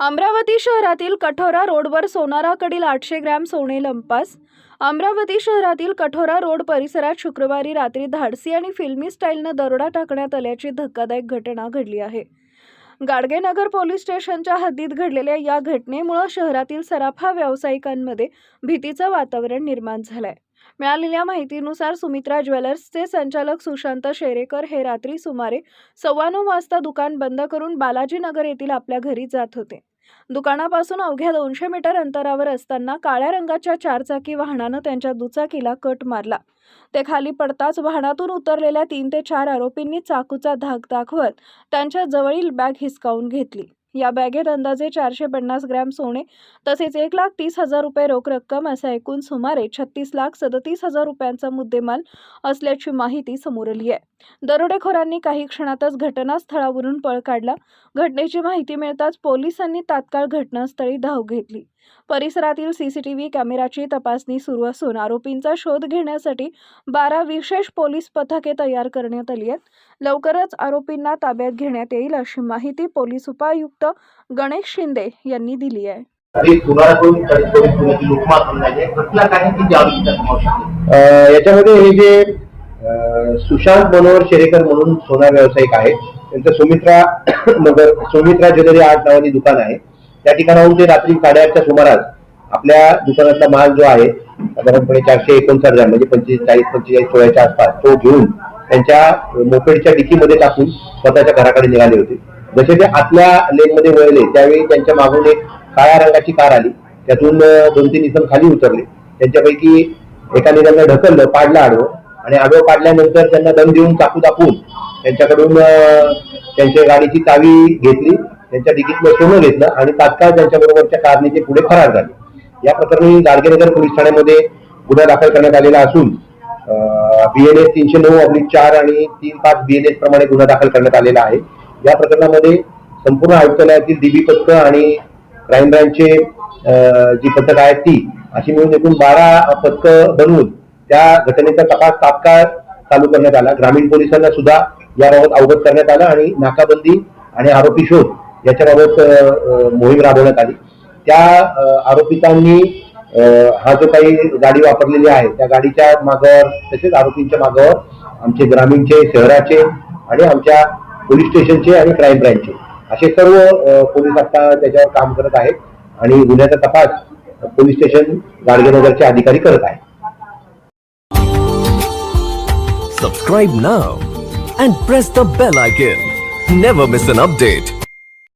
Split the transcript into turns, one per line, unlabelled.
अमरावती शहरातील कठोरा रोडवर सोनाराकडील आठशे ग्रॅम सोने लंपास. अमरावती शहरातील कठोरा रोड परिसरात शुक्रवारी रात्री धाडसी आणि फिल्मी स्टाईलनं दरोडा टाकण्यात आल्याची धक्कादायक घटना घडली आहे. गाडगेनगर पोलीस स्टेशनच्या हद्दीत घडलेल्या या घटनेमुळे शहरातील सराफा व्यावसायिकांमध्ये भीतीचं वातावरण निर्माण झालंय. मिळालेल्या माहितीनुसार सुमित्रा ज्वेलर्सचे संचालक सुशांत शेरेकर हे रात्री सुमारे सव्वा नऊ वाजता दुकान बंद करून बालाजीनगर येथील आपल्या घरी जात होते. दुकानापासून अवघ्या दोनशे मीटर अंतरावर असताना काळ्या रंगाच्या चारचाकी वाहनानं त्यांच्या दुचाकीला कट मारला. ते खाली पडताच वाहनातून उतरलेल्या तीन ते चार आरोपींनी चाकूचा धाक दाखवत त्यांच्या जवळील बॅग हिसकावून घेतली. या बॅगेत अंदाजे चारशे पन्नास ग्रॅम सोने तसेच एक लाख तीस हजार रुपये रोख रक्कम असा एकूण सुमारे छत्तीस लाख सदतीस हजार रुपयांचा मुद्देमाल असल्याची माहिती समोर आली आहे. दरोडेखोरांनी काही क्षणातच घटनास्थळावरून पळ काढला. घटनेची माहिती मिळताच पोलिसांनी तात्काळ घटनास्थळी धाव घेतली. परिसरातील सीसीटीव्ही कॅमेराची तपासणी सुरू असून आरोपींचा शोध घेण्यासाठी बारा विशेष पोलीस पथके तयार करण्यात आली आहेत. लवकरच आरोपींना ताब्यात घेण्यात येईल अशी माहिती पोलीस उपायुक्त गणेश शिंदे यांनी दिली आहे.
याच्यामध्ये हे जे सुशांत मनोहर शेरेकर म्हणून सोनार व्यावसायिक आहे त्यांचं सुमित्रा नगर सुमित्रा ज्वेलरी आर्ट नावानी दुकान आहे. त्या ठिकाणाहून ते रात्री साडेआठच्या सुमारास आपल्या दुकानातला माल जो आहे साधारणपणे चारशे एकोणसाठ ग्रॅम म्हणजे पंचेचाळीस पंचेचाळीस सोळाच्या आसपास तो घेऊन त्यांच्या मोपेडच्या डिकीमध्ये टाकून स्वतःच्या घराकडे निघाले होते. जसे ते आतल्या लेनमध्ये वळले त्यावेळी त्यांच्या मागून एक काळ्या रंगाची कार आली. त्यातून दोन तीन इसम खाली उतरले. त्यांच्यापैकी एकाने त्यांना ढकललं पाडलं आडवं आणि आडवं पाडल्यानंतर त्यांना दम देऊन चाकू दाखवून त्यांच्याकडून त्यांच्या गाडीची चावी घेतली. त्यांच्या डिकीतलं सोनं घेतलं आणि तात्काळ त्यांच्याबरोबरच्या कारने ते पुढे फरार झाले. या प्रकरणी गाडगेनगर पोलीस ठाण्यामध्ये गुन्हा दाखल करण्यात आलेला असून बीएनएस तीनशे नऊ अब्लिक चार आणि तीन पाच बीएनएस प्रमाणे गुन्हा दाखल करण्यात आलेला आहे. या प्रकरणामध्ये संपूर्ण आयुक्तालयातील डीबी पथक आणि क्राईम ब्रँचचे जी पथक आहेत ती अशी मिळून एकूण बारा पथकं बनवून त्या घटनेचा तपास तात्काळ चालू करण्यात आला. ग्रामीण पोलिसांना सुद्धा याबाबत अवगत करण्यात आलं आणि नाकाबंदी आणि आरोपी शोध याच्याबाबत मोहीम राबवण्यात आली त्या आरोपितांनी हा जो काही गाडी वापरलेली आहे त्या गाडीच्या मागावर तसेच आरोपींच्या मागावर आमचे ग्रामीणचे शहराचे आणि आमच्या पोलीस स्टेशनचे आणि क्राईम ब्रँचचे असे सर्व पोलीस आता त्याच्यावर काम करत आहेत आणि गुन्ह्याचा तपास पोलीस स्टेशन गाडगेनगरचे अधिकारी करत आहेत
Subscribe now and press the bell icon. Never miss an update.